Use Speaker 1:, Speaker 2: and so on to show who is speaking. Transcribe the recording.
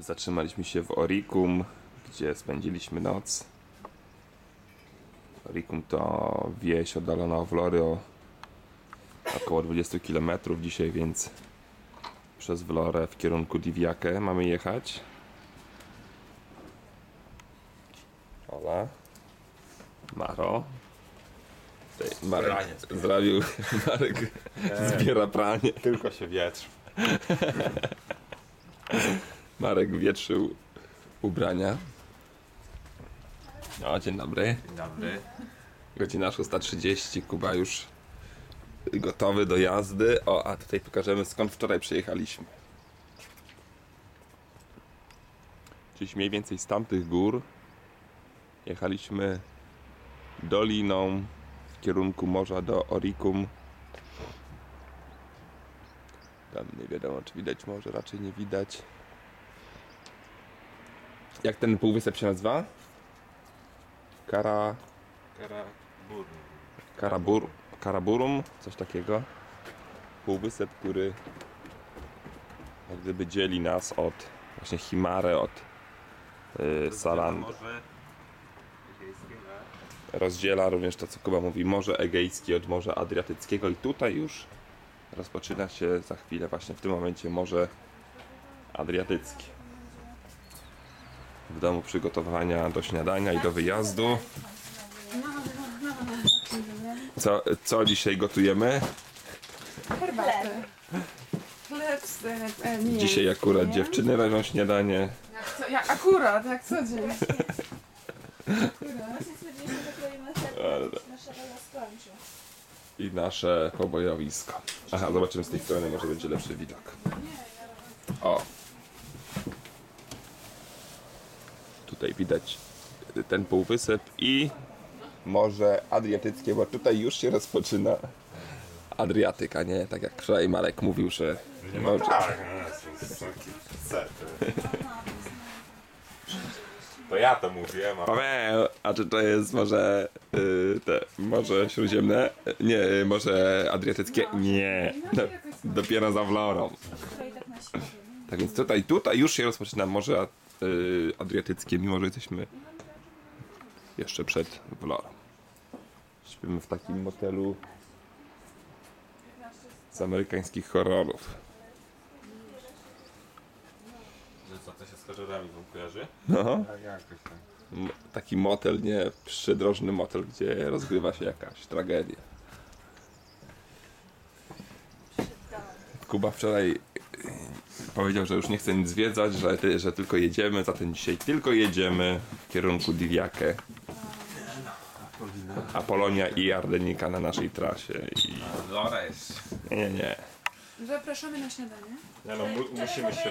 Speaker 1: Zatrzymaliśmy się w Oricum, gdzie spędziliśmy noc. Oricum to wieś oddalona od Vlory o około 20 km dzisiaj, więc przez Vlorę w kierunku Diviakę mamy jechać. Ola. Maro. Tutaj Marek
Speaker 2: Pranie zbiera.
Speaker 1: zrobił, Marek zbiera pranie.
Speaker 2: Tylko się wietr.
Speaker 1: Marek wietrzył ubrania. O, dzień dobry.
Speaker 2: Dzień dobry.
Speaker 1: Godzina 6.30, Kuba już gotowy do jazdy. O, a tutaj pokażemy skąd wczoraj przyjechaliśmy. Czyli mniej więcej z tamtych gór jechaliśmy doliną w kierunku morza do Oricum. Tam nie wiadomo czy widać morze, raczej nie widać. Jak ten półwysep się nazywa? Kara...
Speaker 2: Karabur.
Speaker 1: Karabur, Karaburum, coś takiego. Półwysep, który jak gdyby dzieli nas od właśnie Himare, od yy, Salan.
Speaker 2: Morze Egejskie?
Speaker 1: Rozdziela również to, co Kuba mówi, Morze Egejskie od Morza Adriatyckiego i tutaj już rozpoczyna się za chwilę właśnie w tym momencie Morze Adriatyckie. W domu przygotowania do śniadania i do wyjazdu. Co, co dzisiaj gotujemy?
Speaker 3: Herbatę. Chleb z... E, nie.
Speaker 1: Dzisiaj akurat dziewczyny robią śniadanie.
Speaker 3: Jak, co, jak akurat, jak co dzień.
Speaker 4: Właśnie stwierdziliśmy, że kroimy chleb, nasza rola skończy.
Speaker 1: i nasze pobojowisko. Aha, zobaczymy z tej strony, może będzie lepszy widok. O! Tutaj widać ten półwysep i Morze Adriatyckie, bo tutaj już się rozpoczyna Adriatyka, nie? Tak jak wczoraj Marek mówił, że morze.
Speaker 2: Tak, no, są. To ja to mówiłem, a
Speaker 1: Paweł, a czy to jest może y, te Morze Śródziemne? Nie, Morze Adriatyckie? Nie. No, dopiero za Florą.
Speaker 4: Kroi tak.
Speaker 1: Tak więc tutaj, tutaj już się rozpoczyna Morze y, Adriatyckie, mimo że jesteśmy jeszcze przed Florą. Śpimy w takim motelu z amerykańskich horrorów.
Speaker 2: że co to się z horrorami wam kojarzy?
Speaker 1: No,
Speaker 2: Tak, tak.
Speaker 1: taki motel, nie przydrożny motel, gdzie rozgrywa się jakaś tragedia. Kuba wczoraj powiedział, że już nie chce nic zwiedzać, że, ty- że tylko jedziemy, zatem dzisiaj tylko jedziemy w kierunku Diviakę. Apolonia i Ardenika na naszej trasie. I... Nie, nie, nie.
Speaker 3: Zapraszamy na śniadanie.
Speaker 2: Nie no, mu, musimy się